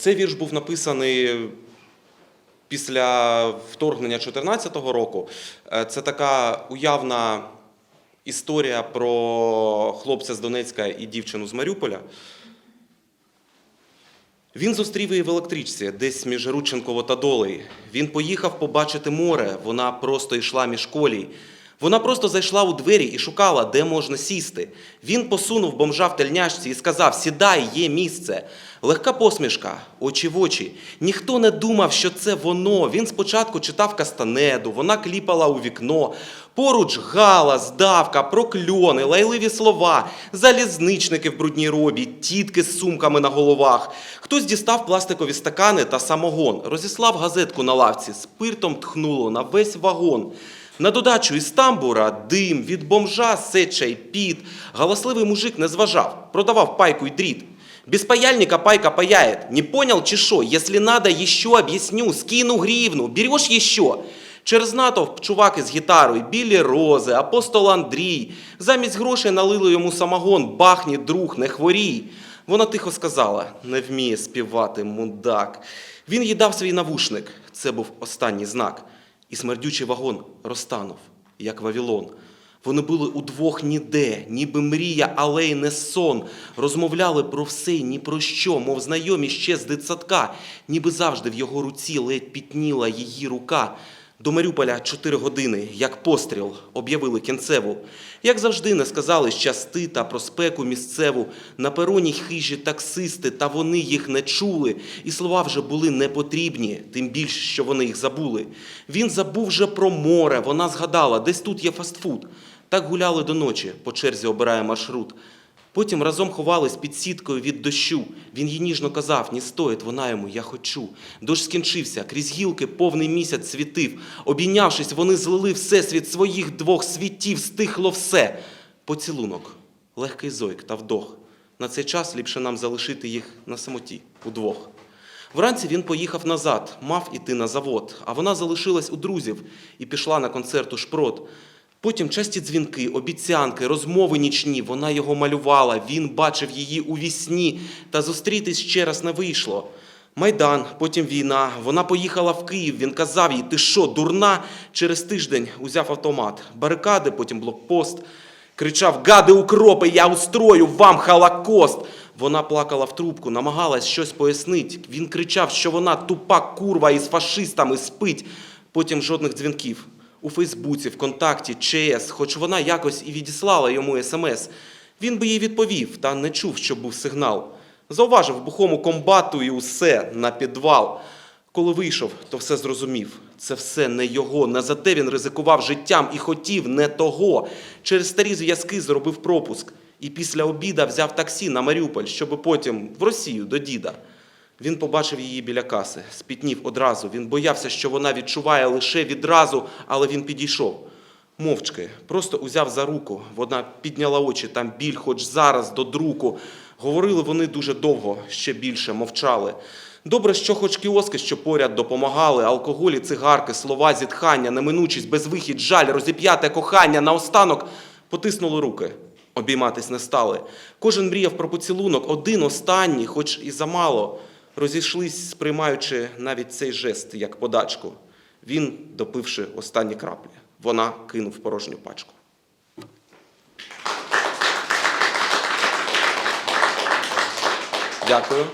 Цей вірш був написаний після вторгнення 2014 року. Е, Це така уявна історія про хлопця з Донецька і дівчину з Маріуполя. Він зустрів її в електричці, десь між Рудченково та Долею. Він поїхав побачити море, вона просто йшла між колій. Вона просто зайшла у двері і шукала, де можна сісти. Він посунув бомжа в тельняшці і сказав: Сідай, є місце. Легка посмішка, очі в очі. Ніхто не думав, що це воно. Він спочатку читав кастанеду, вона кліпала у вікно. Поруч галас, давка, прокльони, лайливі слова, залізничники в брудній робі, тітки з сумками на головах. Хтось дістав пластикові стакани та самогон, розіслав газетку на лавці, спиртом тхнуло на весь вагон. На додачу із тамбура дим, від бомжа сеча й піт. Галасливий мужик не зважав, продавав пайку й дріт. Без паяльника пайка паяет. Не понял, чи що? Если надо, еще объясню. Скину гривну. Берешь еще? Через натовп чувак із гітарою, білі рози, апостол Андрій. Замість грошей налили йому самогон, бахні, друг, не хворій. Вона тихо сказала: не вміє співати, мудак. Він їй дав свій навушник. Це був останній знак. І смердючий вагон розтанув, як Вавилон. Вони були удвох ніде, ніби мрія, але й не сон. Розмовляли про все ні про що, мов знайомі ще з дитсадка, ніби завжди в його руці ледь пітніла її рука. До Маріуполя чотири години, як постріл, об'явили кінцеву. Як завжди, не сказали щасти та про спеку місцеву. На пероні хижі таксисти, та вони їх не чули. І слова вже були не потрібні, тим більше, що вони їх забули. Він забув вже про море, вона згадала, десь тут є фастфуд. Так гуляли до ночі, по черзі обирає маршрут. Потім разом ховались під сіткою від дощу. Він їй ніжно казав, ні стоїть, вона йому, я хочу. Дощ скінчився, крізь гілки повний місяць світив. Обійнявшись, вони злили всесвіт своїх двох світів, стихло все. Поцілунок, легкий зойк та вдох. На цей час ліпше нам залишити їх на самоті, удвох. Вранці він поїхав назад, мав іти на завод, а вона залишилась у друзів і пішла на концерт у шпрот. Потім часті дзвінки, обіцянки, розмови нічні. Вона його малювала, він бачив її у вісні, та зустрітись ще раз не вийшло. Майдан, потім війна. Вона поїхала в Київ. Він казав їй: ти що, дурна? Через тиждень узяв автомат. Барикади, потім блокпост. Кричав: Гади укропи, я устрою вам холокост. Вона плакала в трубку, намагалась щось пояснити. Він кричав, що вона тупа курва із фашистами спить. Потім жодних дзвінків. У Фейсбуці, ВКонтакті, ЧС, хоч вона якось і відіслала йому смс. Він би їй відповів, та не чув, що був сигнал. Зауважив бухому комбату і усе на підвал. Коли вийшов, то все зрозумів. Це все не його. Не за те він ризикував життям і хотів не того. Через старі зв'язки зробив пропуск. І після обіда взяв таксі на Маріуполь, щоб потім в Росію до діда. Він побачив її біля каси, спітнів одразу. Він боявся, що вона відчуває лише відразу, але він підійшов. Мовчки, просто узяв за руку. Вона підняла очі, там біль, хоч зараз до друку. Говорили вони дуже довго, ще більше мовчали. Добре, що хоч кіоски, що поряд допомагали, алкоголі, цигарки, слова, зітхання, неминучість, безвихідь, жаль, розіп'яте кохання. Наостанок потиснули руки. Обійматись не стали. Кожен мріяв про поцілунок, один останній, хоч і замало. Розійшлись, сприймаючи навіть цей жест як подачку. Він, допивши останні краплі, вона кинув порожню пачку. Дякую.